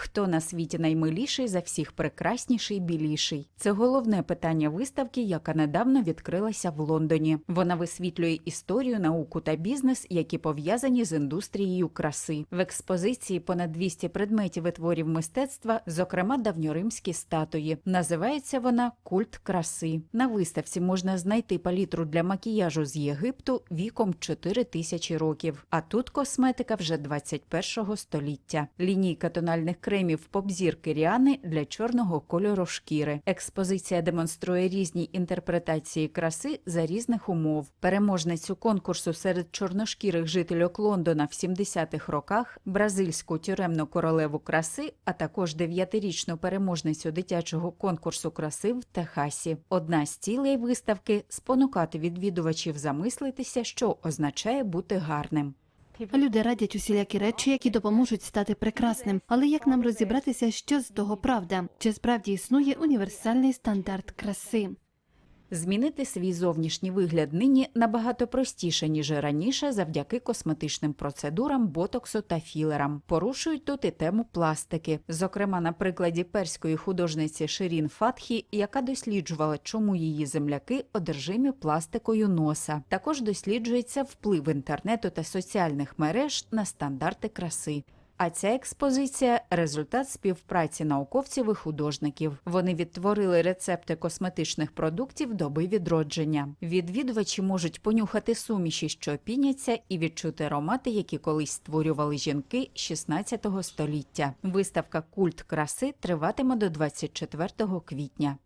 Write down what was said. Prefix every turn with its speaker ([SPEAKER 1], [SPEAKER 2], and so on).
[SPEAKER 1] Хто на світі наймиліший за всіх прекрасніший біліший? Це головне питання виставки, яка недавно відкрилася в Лондоні. Вона висвітлює історію, науку та бізнес, які пов'язані з індустрією краси. В експозиції понад 200 предметів і творів мистецтва, зокрема давньоримські статуї. Називається вона Культ краси. На виставці можна знайти палітру для макіяжу з Єгипту віком 4 тисячі років. А тут косметика вже 21-го століття. Лінійка тональних кремів попзірки Ріани для чорного кольору шкіри. Експозиція демонструє різні інтерпретації краси за різних умов. Переможницю конкурсу серед чорношкірих жительок Лондона в 70-х роках, бразильську тюремну королеву краси, а також дев'ятирічну переможницю дитячого конкурсу краси в Техасі. Одна з цілей виставки спонукати відвідувачів замислитися, що означає бути гарним.
[SPEAKER 2] Люди радять усілякі речі, які допоможуть стати прекрасним. Але як нам розібратися, що з того правда? Чи справді існує універсальний стандарт краси?
[SPEAKER 1] Змінити свій зовнішній вигляд нині набагато простіше, ніж раніше, завдяки косметичним процедурам, ботоксу та філерам. Порушують тут і тему пластики. Зокрема, на прикладі перської художниці Ширін Фатхі, яка досліджувала, чому її земляки одержимі пластикою носа. Також досліджується вплив інтернету та соціальних мереж на стандарти краси. А ця експозиція результат співпраці науковців і художників. Вони відтворили рецепти косметичних продуктів доби відродження. Відвідувачі можуть понюхати суміші, що піняться, і відчути аромати, які колись створювали жінки 16 століття. Виставка Культ краси триватиме до 24 квітня.